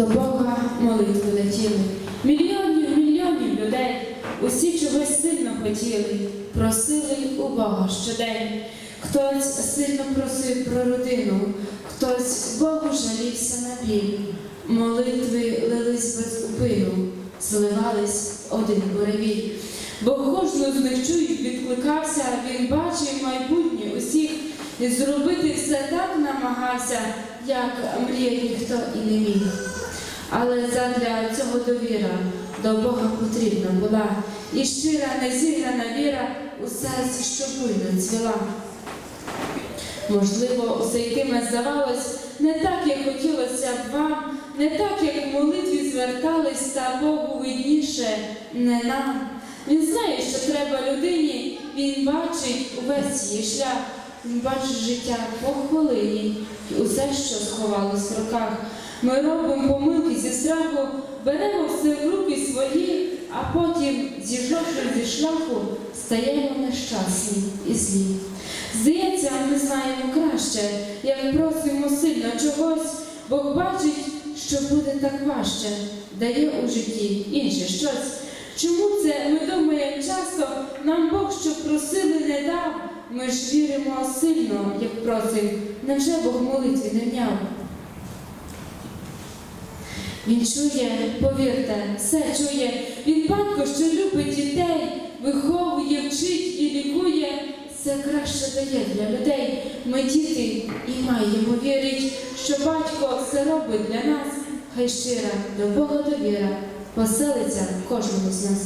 До Бога молитви летіли. Мільйонів, мільйонів людей. Усі чогось сильно хотіли, просили у Бога щодень. Хтось сильно просив про родину, хтось Богу жалівся на біль. Молитви лились без упину, зливались один буревій. Бо кожну з них чують, відкликався, він бачив майбутнє усіх і зробити все так намагався, як мріяв ніхто і не міг. Але задля цього довіра до Бога потрібна була, і щира незіграна віра у серці, що буйно цвіла. Можливо, усе йтиме здавалось не так, як хотілося б вам, не так, як в молитві звертались, та Богу видніше не нам. Він знає, що треба людині, він бачить увесь її шлях, він бачить життя по хвилині і усе, що сховалось в руках. Ми робимо помилки зі страху, беремо все в руки свої, а потім, зійшовши зі шляху, стаємо нещасні і злі. Здається, ми знаємо краще, як просимо сильно чогось, Бог бачить, що буде так важче, дає у житті інше щось. Чому це ми думаємо часто, нам Бог, що просили, не дав? Ми ж віримо сильно, як просимо, невже Бог молитві не вняв? Він чує, повірте, все чує. Він батько, що любить дітей, виховує, вчить і лікує. Все краще дає для людей. Ми діти і маємо вірить, що батько все робить для нас. Хай щира до Бога довіра поселиться кожному з нас.